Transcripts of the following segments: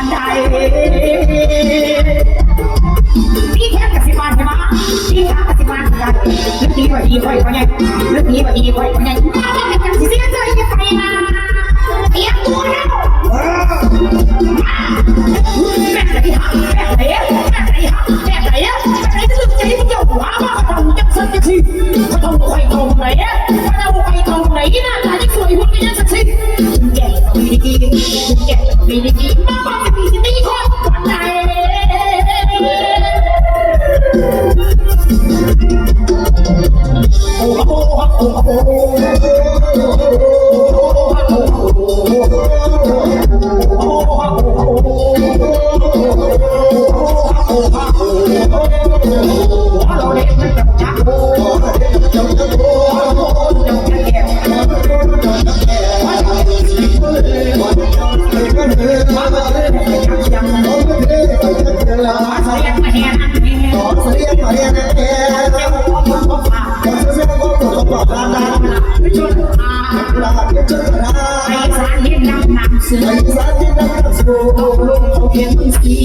บันไดพี่แทบกับสิบานใช่ไหมพี่แทบกับสิบานใช่ไหมลึกนี้ว่าดีค่อยเขาไงลึกนี้ว่าดีค่อยเขาไงมาได้กันสิเสียใจยังไงนะเตียมตัวแล้วแม่ไหนฮะแม่ไหนอะแม่ไหนฮะแม่ไหนอะแม่ไหนจะลึกใจมึงจะหัวมาเขาทำจังสักทีเขาทำใครตรงไหนอะเขาทำใครตรงไหนนะตาที่สวยหุ่นยังสักทีแก่มีดีแก่มีดีมาบอ หโอาไอ้สารเห็นนำนำเสือเอาลงเขาเพียงมึงสี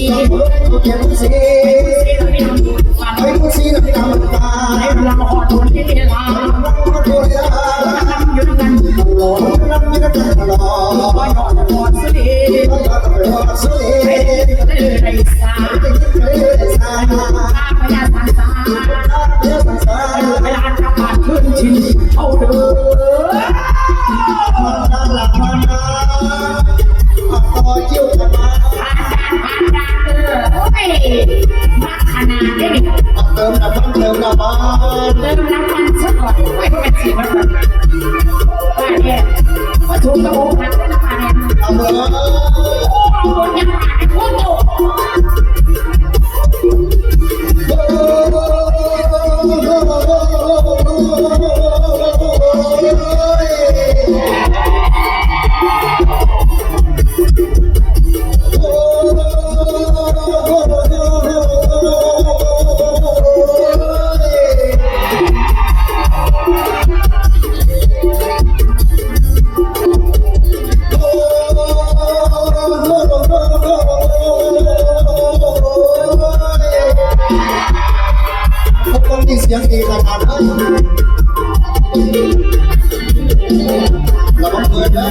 เสียไม่ทำบุญฟันให้เราหอดวนที่เวลาทำอยู่ด้วยกันก็หอดหอดสิให้ได้สาตาพยาสาสาเเอาเด้อผ่านด่านผ่านด่านเออโอ้ยมาขนาดนี้เติมน้ำมันเติมน้ำมันเติมน้ำ ต้องมีเสียงดีนะครับระวังเงินนะ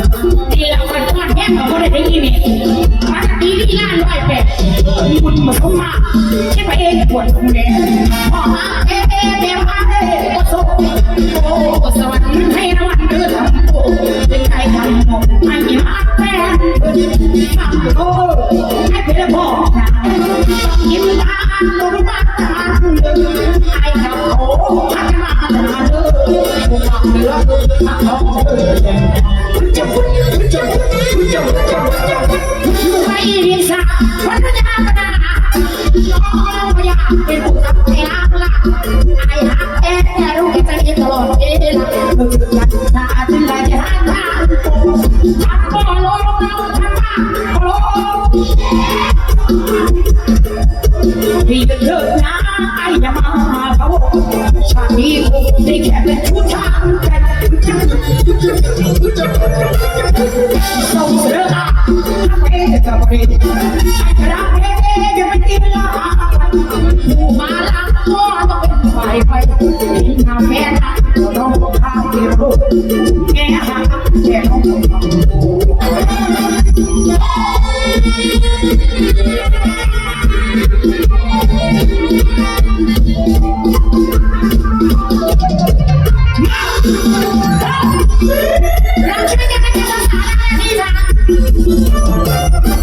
ดีแล้วมันทอดแห้งกับคนได้ยินเนี่ยมาดีดีล่านร้อยแปดมีบุญมาเข้ามาแค่ไปเองปวดตรงนี้พ่อมาเอ๊ะเอ๊ะเดี๋ยวมาเอ๊ะโอ้โหโอ้สวัสดีให้รางวัลเดือดโอ้เป็นใครทำหมดไม่มีมาแม่ฟังโอ้ให้เป็นพ่อยิ้มตาลงตา ผู้ฟั ชาตินี้คงได้แค่เป็นผู้ชายแต่ เราช่วยกันเป็นภาษาอะไรนี่ล่ะ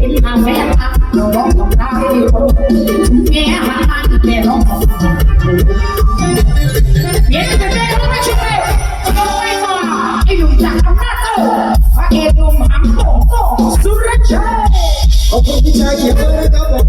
เป็นทางแม่ทักเราล็อกของเราให้ดีคนแง่หันมาอีกแม่ล็อกของเราเย็นเป็นแม่เขาไม่ช่วยโอ้ยต่อไอ้หนุ่มจากอำนาจโตพระเอกหนุ่มหำโป่งโป่งสุรชัยขอบคุณพี่ชายเขียนเลยนะครับผม